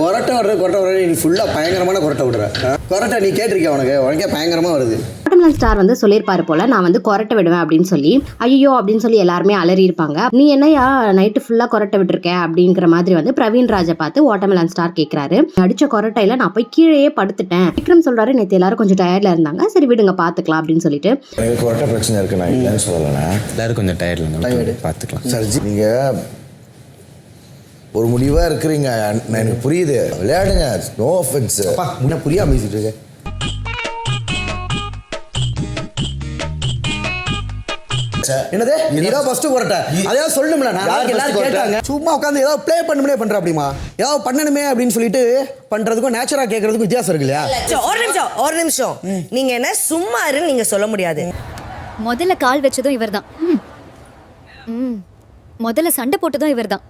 கொரட்டை விடுற கொரட்டை விடுற நீ ஃபுல்லாக பயங்கரமான கொரட்டை விடுற? கொரட்டை நீ கேட்டிருக்கிய உனக்கு? உனக்கே பயங்கரமாக வருது. வாட்டர்மெலன் ஸ்டார் வந்து சொல்லியிருப்பாரு போல நான் வந்து கொரட்டை விடுவேன் அப்படின்னு சொல்லி. ஐயோ அப்படின்னு சொல்லி எல்லாருமே அலறி இருப்பாங்க. நீ என்னையா நைட்டு ஃபுல்லாக கொரட்டை விட்டுருக்க? அப்படிங்கிற மாதிரி வந்து பிரவீன் ராஜை பார்த்து வாட்டர்மெலன் ஸ்டார் கேட்குறாரு அடிச்ச கொரட்டையில நான் போய் கீழேயே படுத்துட்டேன். விக்ரம் சொல்றாரு நேற்று எல்லாரும் கொஞ்சம் டயர்ட்ல இருந்தாங்க. சரி விடுங்க பார்த்துக்கலாம் அப்படின்னு சொல்லிட்டு. கொரட்டை பிரச்சனை இருக்கு நான் இல்லைன்னு சொல்லலைண்ணே. எல்லாரும் கொஞ்சம். டயர்டில் பார்த்துக்கலாம் சர்ஜி நீங்கள் ஒரு முடிவாக இருக்கிறீங்க. நான் எனக்கு புரியுது. விளையாடுங்க. நோ ஒஃபென்ஸ் அப்பா முன்ன புரியாம பேசிட்டு இருக்க என்னது? இதான் ஃபர்ஸ்ட் கொரட்டை அதையாவது சொல்லணும்ல நான் எல்லாரும்? கேட்டாங்க. சும்மா உட்காந்து ஏதாவது ப்ளே பண்ணுமே பண்ற அப்படிமா? ஏதாவது பண்ணணுமே அப்படின்னு சொல்லிட்டு பண்றதுக்கும் நேச்சரா கேட்கறதுக்கும் வித்தியாசம் இருக்கு இல்லையா? ஒரு நிமிஷம் ஒரு நிமிஷம். நீங்க என்ன சும்மா இருன்னு நீங்க சொல்ல முடியாது. முதல்ல கால் வச்சதும் இவர்தான். ம். முதல்ல சண்டை போட்டதும் இவர்தான்.